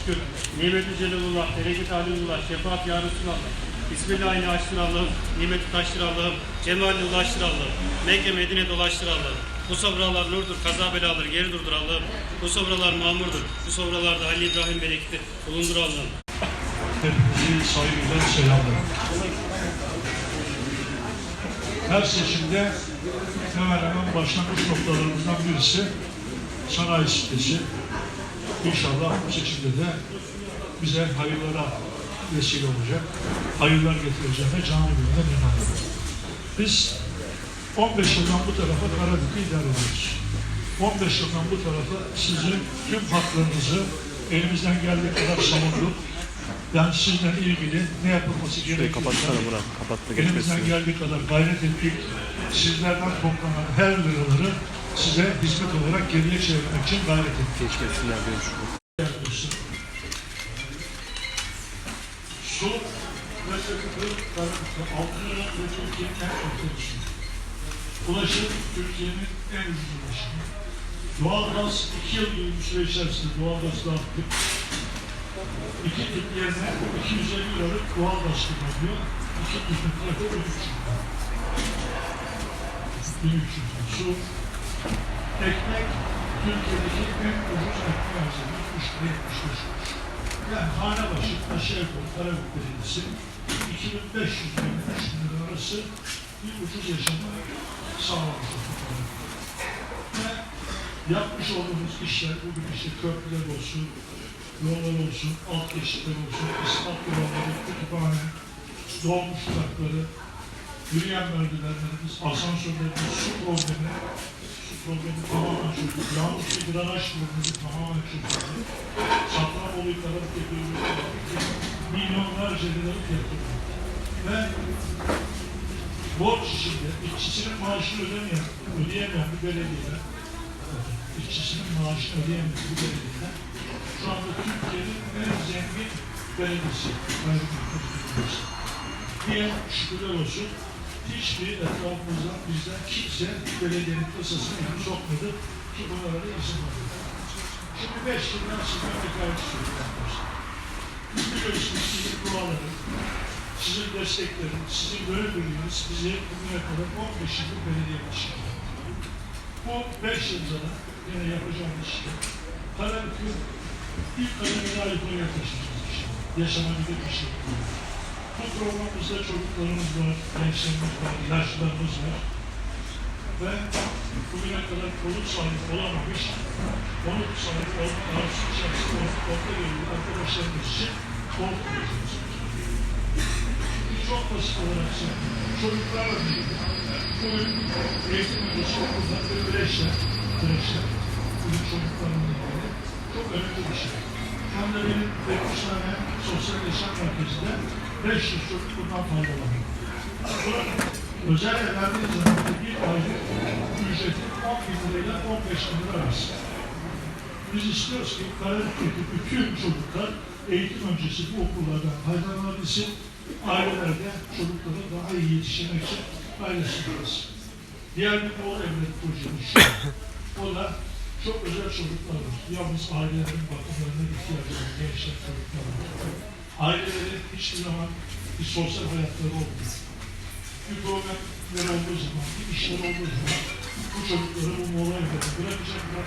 şükür. Nimet-i Celilullah, bereket Halilullah, şefaat ya Resulallah. Bismillahirrahmanirrahim açtır Allah'ım. Nimeti taştır Allah'ım. Cemalini ulaştır Allah'ım. Mekke Medine dolaştır Allah'ım. Bu sofralar nurdur, kaza belaları geri durdur Allah'ım. Bu sofralar mamurdur. Bu sofralarda Halil İbrahim bereketi bulundur Allah'ım. Hepinizi saygıyla selamlarım. Her seçimde hemen hemen başlangıç noktalarımızdan birisi sanayi sitesi. İnşallah bu seçimde de bize hayırlara vesile olacak, hayırlar getireceğine canı gönülden inanıyorum. Biz 15 yıldan bu tarafa Karabük'ü idare ediyoruz. 15 yıldan bu tarafa sizin tüm haklarınızı elimizden geldiği kadar savunduk. Yani sizden ilgili ne yapılması gerekiyor? kapatsana Murat, Elimizden geldiği kadar gayret ettik. Sizlerden toplanan her liraları size hizmet olarak geriye çevirmek için gayret ettik. Geçmesinler. Yaklaşık. Su ve Karabük'te 6 lira ve çok ulaşımı. Ulaşım Türkiye'nin en ucuz ulaşımı. Doğalgaz 2 yıl gibi bir süre içerisinde doğalgaz dağıttık. İki tüp yerine 250 liralık doğalgaz kullanılıyor. İki tüp yerine 1300 lira. 1300 lira. Su, ekmek Türkiye'deki en ucuz ekmek harcama 3 lira 75 kuruş. Yani hane başı aşağı yukarı Karabük Belediyesi 2500 lira ile 3000 lira arası bir ucuz yaşamı sağlamış. Ve yapmış olduğumuz işler, bugün işte köprüler olsun, yollar olsun, alt geçitler olsun, ispat yolları, kütüphane, dolmuş durakları, yürüyen merdivenlerimiz, asansörlerimiz, su problemi, su problemi tamamen çözdük. Yalnız bir drenaj problemi tamamen çözdük. Safranbolu'yu tarafı yapıyoruz. Milyonlarca liralık yatırım. Ve borç işçisinin maaşını ödemeyen, ödeyemeyen bir belediye, işçisinin maaşını ödeyemeyen bir belediye, şu anda Türkiye'nin en zengin belediyesi. Belediyesi. Şükürler olsun. Hiçbir etrafımızdan bizden kimse belediyenin kasasına elini sokmadı ki bunlara da izin verdi. Şimdi beş yıldan sizden bir gayret istiyorum arkadaşlar. Biz biliyorsunuz sizin duaların, sizin destekleriniz, sizin görev birliğiniz bizi bugüne kadar 15 yıllık belediye başkanı. Bu beş yılda da yine yapacağımız işte Karabük'ün ilk kademine aykırı yaklaşacağız işte. Yaşanabilir bir şey. Bu programımızda çocuklarımız var, gençlerimiz var, yaşlılarımız var. Ve bugüne kadar konut sahibi olamamış, konut sahibi olma arzusu içerisinde orta gönüllü arkadaşlarımız için konut kuracağız. Çok basit olarak söylüyorum. Çocuklarla birlikte bugün öncesi okulda bir kreşler, kreşler, bugün çocuklarla ilgili çok önemli bir şey. Şu anda benim 9 tane sosyal yaşam merkezinde 500 çocuk bundan faydalanıyor. Bunun özel verdiği zaman bir aylık ücreti 10 bin lirayla 15 bin lira arası. Biz istiyoruz ki Karabük'teki bütün çocuklar eğitim öncesi bu okullardan faydalanabilsin. Aileler de çocuklara daha iyi yetiştirmek için paylaşılırız. Diğer bir yol evleri projemiz. O da çok özel çocuklar var. Yalnız ailelerin bakımlarına ihtiyacı olan gençler çocuklar var. Ailelerin hiçbir zaman bir sosyal hayatları olmuyor. Bir problemler olduğu zaman, bir işler olduğu zaman bu çocukları bu mola evlerine bırakacaklar.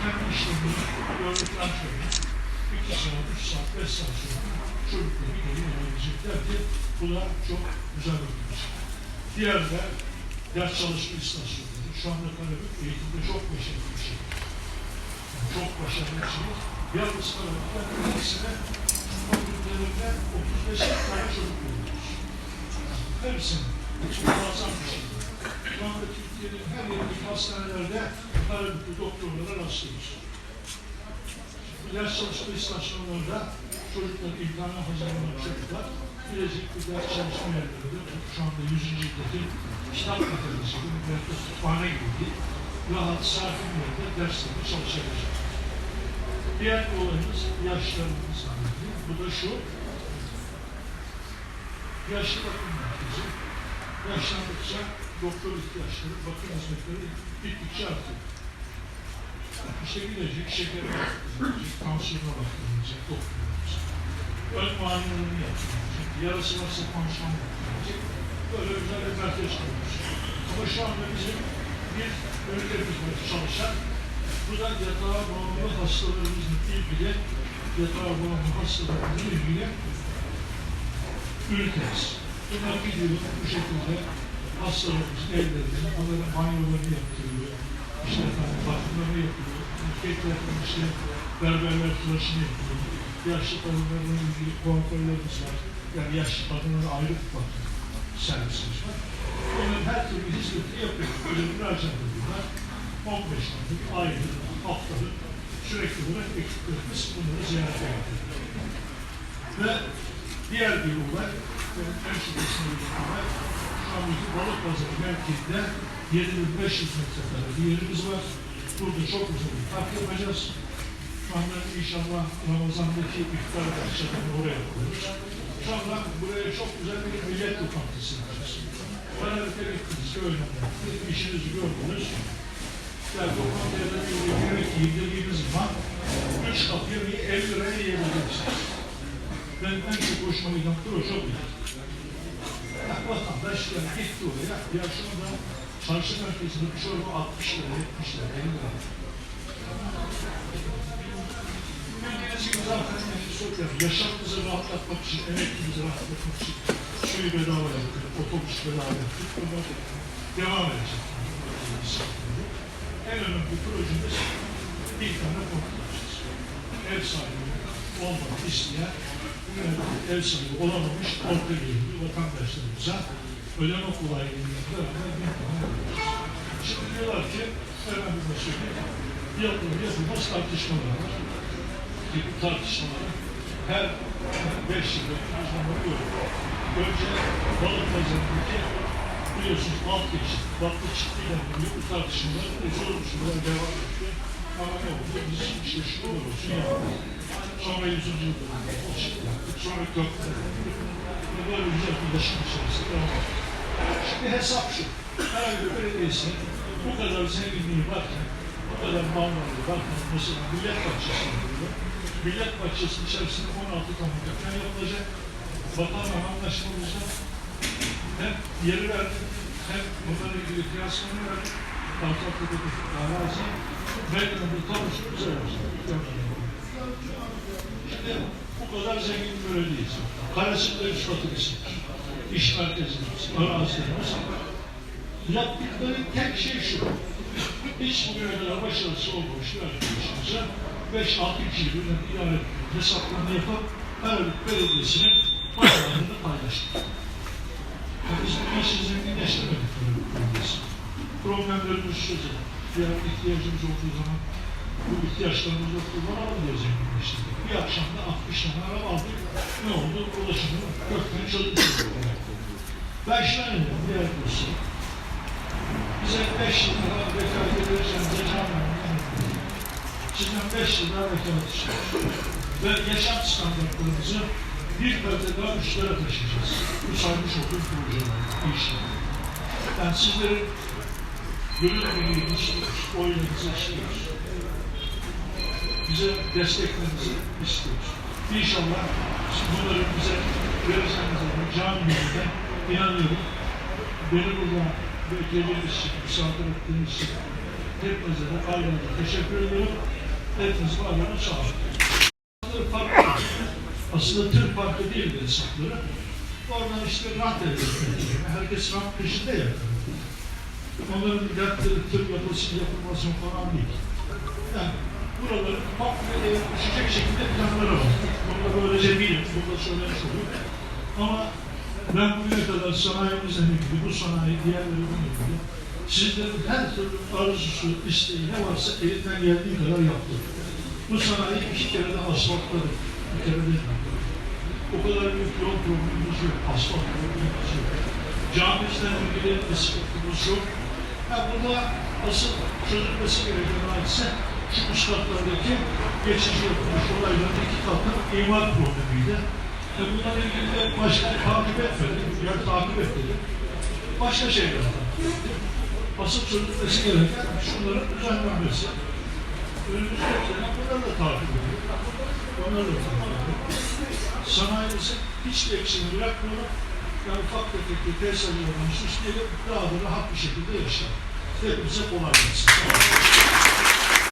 Kendi işlerini gördükten sonra iki saat, üç saat, beş saat sonra çocukları geri alabilecekler ki bu da çok güzel bir. Diğer de ders çalışma istasyonları. Şu anda Karabük eğitimde çok başarılı bir şey. Yani çok başarılı bir şey. Yalnız Karabük'ten öncesine fakültelerinde 35 tane çocuk görüyoruz. Her sene. Muazzam bir şey. Şu anda Türkiye'nin her yerindeki hastanelerde Karabüklü doktorlara rastlıyoruz. Ders çalışma istasyonlarında çocuklar imtihana hazırlanan çocuklar Bilecik bir ders çalışma yerlerinde şu anda 100. yıldaki kitap meselesi, bir belki kütüphane gibi rahat, sakin bir yerde derslerini çalışabilecek. Diğer bir olayımız yaşlarımız anlatıyor. Bu da şu, yaşlı bakım merkezi. Yaşlandıkça doktor ihtiyaçları, bakım hizmetleri gittikçe artıyor. İşte gidecek, şekeri baktırılacak, tansiyona baktırılacak doktorlarımız. Ön muayenelerini yaptırılacak, yarası varsa pansuman yaptırılacak. Böyle özel bir merkez kurulmuş. Ama şu anda bizim bir ünitemiz var çalışan. Bu da yatağa bağımlı hastalarımızla ilgili, yatağa bağımlı hastalarımızla ilgili ünitemiz. Bunlar gidiyor bu şekilde hastalarımızın evlerinde, onların banyolarını yaptırıyor. İşte efendim bakımlarını yapıyor. Erkeklerden işte berberler tıraşını yapıyor. Yaşlı kadınlarla ilgili kuaförlerimiz var. Yani yaşlı kadınlara ayrı bir bakım servisimiz var. Onların her türlü hizmetini yapıyor. Böyle müracaat ediyorlar. 15 günlük, aylık, haftalık sürekli olarak ekiplerimiz bunları ziyarete yapıyor. Ve diğer bir olay, benim en şüphesine bir olay, şu an balık pazarı merkezinde 7500 metrekare bir yerimiz var. Burada çok güzel bir park yapacağız. Şu inşallah Ramazan'daki iftar akşamını oraya koyuyoruz. Sonra buraya çok güzel bir millet lokantası yapacağız. Bir kere gittiniz, öğrendim. İşinizi gördünüz. Yani lokantaya da bir yemek yiyip dediğimiz zaman üç kat yemeği 50 liraya yiyebilirsiniz. Benim en çok hoşuma giden o çok. Yani vatandaş yani gitti oraya. Ya şu anda çarşı merkezinde bir çorba 60 lira, 70 lira, 50 lira. Gibi zaten. Yaşamımızı rahatlatmak için, emeklimizi rahatlatmak için suyu bedava yaptık, otobüs bedava yaptık. Bunlar devam edecek. En önemli projemiz bir tane konut açacağız. Ev sahibi olmak isteyen, ev sahibi olamamış orta gelirli vatandaşlarımıza tane ev yapacağız. Şimdi diyorlar ki, bir söyleyeyim, yapılır yapılmaz tartışmalar var. Ki bu tartışmaları her beş yılda bir zaman görüyor. Önce balık pazarındaki biliyorsunuz alt geçit, baklı çıktıyla ilgili bu tartışmalar uzun süreler devam etti. Ama ne oldu? Biz işte şunu olsun yaptık. Sonra yüzüncü yılda çıktı. Sonra köprü. Ve böyle bir yaşam içerisinde devam ettik. Şimdi hesap şu. Herhangi bir belediyesi bu kadar zenginliği varken, bu kadar malları varken, mesela millet bahçesi yapılıyor. Millet bahçesi içerisinde 16 tane dükkan yapılacak. Vatanla anlaşmamızda hem yeri verdik, hem bunlarla ilgili kıyaslarını verdik. Kartaltepe'deki arazi, Meydan'da tanışmamıza verdik. Şimdi bu kadar zengin bir belediyeyiz. Karesinde üç katı bizim. İş merkezimiz, arazilerimiz. Yaptıkları tek şey şu. Hiç bugüne kadar başarısı olmamış bir arkadaşımıza 5-6 kişi birden idare etmek hesaplarını yapıp Karabük Belediyesi'ne başarılarını paylaştık. Yani biz bu işi zenginleştirmedik Karabük Belediyesi. Problemlerimizi çözelim. Diğer ihtiyacımız olduğu zaman bu ihtiyaçlarımız olduğu zaman diye zenginleştirdik. Bir akşamda 60 tane araba aldık. Ne oldu? Ulaşımı kökten çözülmüş. Ben şuna inanıyorum diğer kursu. Bize 5 yıl daha vereceğimize can vermeyi Sizden 5 yıl daha istiyoruz. Ve yaşam standartlarımızı bir kalite daha üstlere taşıyacağız. Bu saymış olduğum projeler, işler. Yani sizlerin gönül istiyoruz, oylarınızı istiyoruz. Bize desteklerinizi istiyoruz. İnşallah bunları bize vereceğinize cami gününde inanıyorum. Beni burada beklediğiniz için, misafir ettiğiniz için hepinize de ayrıca teşekkür ediyorum. Hepiniz var olun, sağ olun. Aslında tır farklı değildir hesapları. Oradan işte elde etmek. Herkes rant peşinde ya. Onların dertleri tır yapılsın, yapılmasın falan değil. Yani buraları komple düşecek şekilde planları var. Bunda böylece değilim, burada söylemiş olayım. Ama ben bugüne kadar sanayimizle ilgili, bu sanayi diğerleriyle ilgili sizlerin her türlü arzusu, isteği ne varsa elinden geldiği kadar yaptı. Bu sanayi iki kere de asfaltladı. Bir kere de o kadar büyük yol problemimiz yok. Asfalt problemimiz yok. Camimizle ilgili bir sıkıntımız yok. Ha burada asıl çözülmesi gereken hadise üst katlardaki geçici yapılmış olayların iki katlı imar problemiydi. Ve bunlarla ilgili de başkan takip etmedi. Yani takip etmedi. Başka şeyler etti. Asıl çözülmesi gereken şunların düzenlenmesi. Önümüzdeki bunları da takip ediyor. Onları da takip ediyor. Sanayimizin hiçbir eksiğini bırakmıyorlar. Yani ufak tefek bir tesislerden süsleyelim, daha da rahat bir şekilde yaşayalım. Hepimize kolay gelsin.